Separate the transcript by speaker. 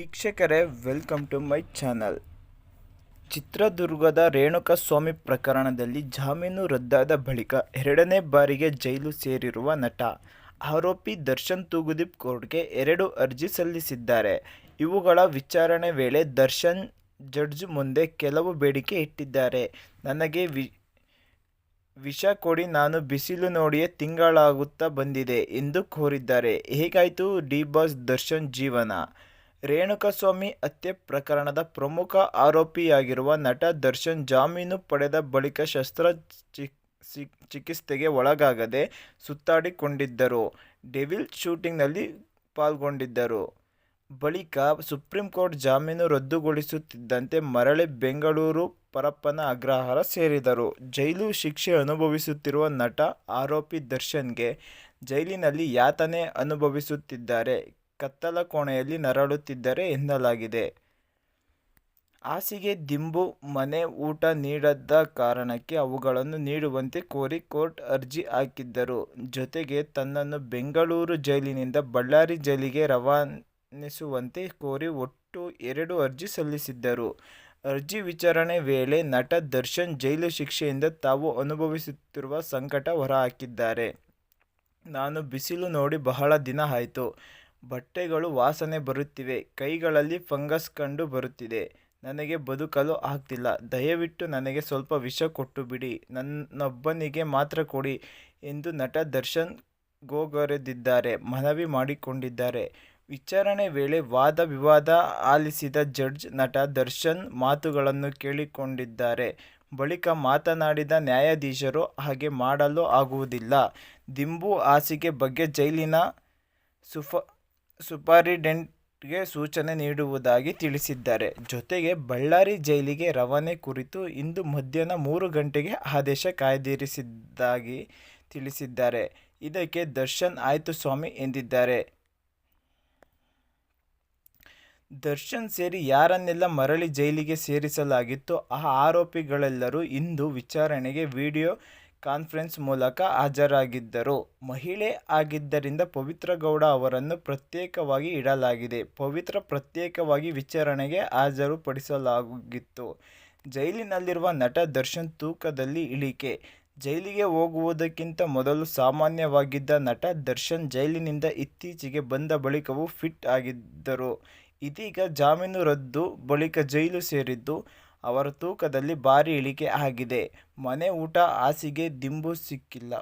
Speaker 1: ವೀಕ್ಷಕರೇ, welcome to my channel. ಚಿತ್ರದುರ್ಗದ ರೇಣುಕಸ್ವಾಮಿ ಪ್ರಕರಣದಲ್ಲಿ ಜಾಮೀನು ರದ್ದಾದ ಬಳಿಕ ಎರಡನೇ ಬಾರಿಗೆ ಜೈಲು ಸೇರಿರುವ ನಟ ಆರೋಪಿ ದರ್ಶನ್ ತೂಗುದೀಪ್ ಕೋರ್ಟ್ಗೆ ಎರಡು ಅರ್ಜಿ ಸಲ್ಲಿಸಿದ್ದಾರೆ. ಇವುಗಳ ವಿಚಾರಣೆ ವೇಳೆ ದರ್ಶನ್ ಜಡ್ಜ್ ಮುಂದೆ ಕೆಲವು ಬೇಡಿಕೆ ಇಟ್ಟಿದ್ದಾರೆ. ನನಗೆ ವಿ, ವಿಷ ಕೊಡಿ, ನಾನು ಬಿಸಿಲು ನೋಡಿಯೇ ತಿಂಗಳಾಗುತ್ತಾ ಬಂದಿದೆ ಎಂದು ಕೋರಿದ್ದಾರೆ. ಹೇಗಾಯಿತು, ಡಿ ಬಾಸ್ ದರ್ಶನ್ ಜೀವನ? ರೇಣುಕಸ್ವಾಮಿ ಹತ್ಯೆ ಪ್ರಕರಣದ ಪ್ರಮುಖ ಆರೋಪಿಯಾಗಿರುವ ನಟ ದರ್ಶನ್ ಜಾಮೀನು ಪಡೆದ ಬಳಿಕ ಶಸ್ತ್ರ ಚಿಕಿತ್ಸೆಗೆ ಒಳಗಾಗದೆ ಸುತ್ತಾಡಿಕೊಂಡಿದ್ದರು. ಡೆವಿಲ್ ಶೂಟಿಂಗ್ನಲ್ಲಿ ಪಾಲ್ಗೊಂಡಿದ್ದರು. ಬಳಿಕ ಸುಪ್ರೀಂ ಕೋರ್ಟ್ ಜಾಮೀನು ರದ್ದುಗೊಳಿಸುತ್ತಿದ್ದಂತೆ ಮರಳಿ ಬೆಂಗಳೂರು ಪರಪ್ಪನ ಅಗ್ರಹಾರ ಸೇರಿದರು. ಜೈಲು ಶಿಕ್ಷೆ ಅನುಭವಿಸುತ್ತಿರುವ ನಟ ಆರೋಪಿ ದರ್ಶನ್ಗೆ ಜೈಲಿನಲ್ಲಿ ಯಾತನೆ ಅನುಭವಿಸುತ್ತಿದ್ದಾರೆ. ಕತ್ತಲ ಕೋಣೆಯಲ್ಲಿ ನರಳುತ್ತಿದ್ದರೆ ಎನ್ನಲಾಗಿದೆ. ಹಾಸಿಗೆ ದಿಂಬು ಮನೆ ಊಟ ನೀಡದ ಕಾರಣಕ್ಕೆ ಅವುಗಳನ್ನು ನೀಡುವಂತೆ ಕೋರಿ ಕೋರ್ಟ್ ಅರ್ಜಿ ಹಾಕಿದ್ದರು. ಜೊತೆಗೆ ತನ್ನನ್ನು ಬೆಂಗಳೂರು ಜೈಲಿನಿಂದ ಬಳ್ಳಾರಿ ಜೈಲಿಗೆ ರವಾನಿಸುವಂತೆ ಕೋರಿ ಒಟ್ಟು ಎರಡು ಅರ್ಜಿ ಸಲ್ಲಿಸಿದ್ದರು. ಅರ್ಜಿ ವಿಚಾರಣೆ ವೇಳೆ ನಟ ದರ್ಶನ್ ಜೈಲು ಶಿಕ್ಷೆಯಿಂದ ತಾವು ಅನುಭವಿಸುತ್ತಿರುವ ಸಂಕಟ ಹೊರಹಾಕಿದ್ದಾರೆ. ನಾನು ಬಿಸಿಲು ನೋಡಿ ಬಹಳ ದಿನ ಆಯಿತು. ಬಟ್ಟೆಗಳು ವಾಸನೆ ಬರುತ್ತಿವೆ, ಕೈಗಳಲ್ಲಿ ಫಂಗಸ್ ಕಂಡು ಬರುತ್ತಿದೆ. ನನಗೆ ಬದುಕಲು ಆಗ್ತಿಲ್ಲ. ದಯವಿಟ್ಟು ನನಗೆ ಸ್ವಲ್ಪ ವಿಷ ಕೊಟ್ಟು ಬಿಡಿ ನನ್ನೊಬ್ಬನಿಗೆ ಮಾತ್ರ ಕೊಡಿ ಎಂದು ನಟ ದರ್ಶನ್ ಗೋಗರೆದಿದ್ದಾರೆ, ಮನವಿ ಮಾಡಿಕೊಂಡಿದ್ದಾರೆ. ವಿಚಾರಣೆ ವೇಳೆ ವಾದ ವಿವಾದ ಆಲಿಸಿದ ಜಡ್ಜ್ ನಟ ದರ್ಶನ್ ಮಾತುಗಳನ್ನು ಕೇಳಿಕೊಂಡಿದ್ದಾರೆ. ಬಳಿಕ ಮಾತನಾಡಿದ ನ್ಯಾಯಾಧೀಶರು, ಹಾಗೆ ಮಾಡಲು ಆಗುವುದಿಲ್ಲ. ದಿಂಬು ಹಾಸಿಗೆ ಬಗ್ಗೆ ಜೈಲಿನ ಸುಫ ಸುಪರಿಂಟೆಂಡೆಂಟ್ಗೆ ಸೂಚನೆ ನೀಡುವುದಾಗಿ ತಿಳಿಸಿದ್ದಾರೆ. ಜೊತೆಗೆ ಬಳ್ಳಾರಿ ಜೈಲಿಗೆ ರವಾನೆ ಕುರಿತು ಇಂದು ಮಧ್ಯಾಹ್ನ ಮೂರು ಗಂಟೆಗೆ ಆದೇಶ ಕಾಯ್ದಿರಿಸಿದ್ದಾಗಿ ತಿಳಿಸಿದ್ದಾರೆ. ಇದಕ್ಕೆ ದರ್ಶನ್ ಆಯಿತು ಸ್ವಾಮಿ ಎಂದಿದ್ದಾರೆ. ದರ್ಶನ್ ಸೇರಿ ಯಾರನ್ನೆಲ್ಲ ಮರಳಿ ಜೈಲಿಗೆ ಸೇರಿಸಲಾಗಿತ್ತು ಆ ಆರೋಪಿಗಳೆಲ್ಲರೂ ಇಂದು ವಿಚಾರಣೆಗೆ ವಿಡಿಯೋ ಕಾನ್ಫರೆನ್ಸ್ ಮೂಲಕ ಹಾಜರಾಗಿದ್ದರು. ಮಹಿಳೆ ಆಗಿದ್ದರಿಂದ ಪವಿತ್ರ ಗೌಡ ಅವರನ್ನು ಪ್ರತ್ಯೇಕವಾಗಿ ಇಡಲಾಗಿದೆ. ಪವಿತ್ರ ಪ್ರತ್ಯೇಕವಾಗಿ ವಿಚಾರಣೆಗೆ ಹಾಜರುಪಡಿಸಲಾಗಿತ್ತು. ಜೈಲಿನಲ್ಲಿರುವ ನಟ ದರ್ಶನ್ ತೂಕದಲ್ಲಿ ಇಳಿಕೆ. ಜೈಲಿಗೆ ಹೋಗುವುದಕ್ಕಿಂತ ಮೊದಲು ಸಾಮಾನ್ಯವಾಗಿದ್ದ ನಟ ದರ್ಶನ್ ಜೈಲಿನಿಂದ ಇತ್ತೀಚೆಗೆ ಬಂದ ಬಳಿಕವೂ ಫಿಟ್ ಆಗಿದ್ದರು. ಇದೀಗ ಜಾಮೀನು ರದ್ದು, ಬಳಿಕ ಜೈಲು ಸೇರಿದ್ದು ಅವರ ತೂಕದಲ್ಲಿ ಭಾರಿ ಇಳಿಕೆ ಆಗಿದೆ. ಮನೆ ಊಟ ಹಾಸಿಗೆ ದಿಂಬು ಸಿಕ್ಕಿಲ್ಲ.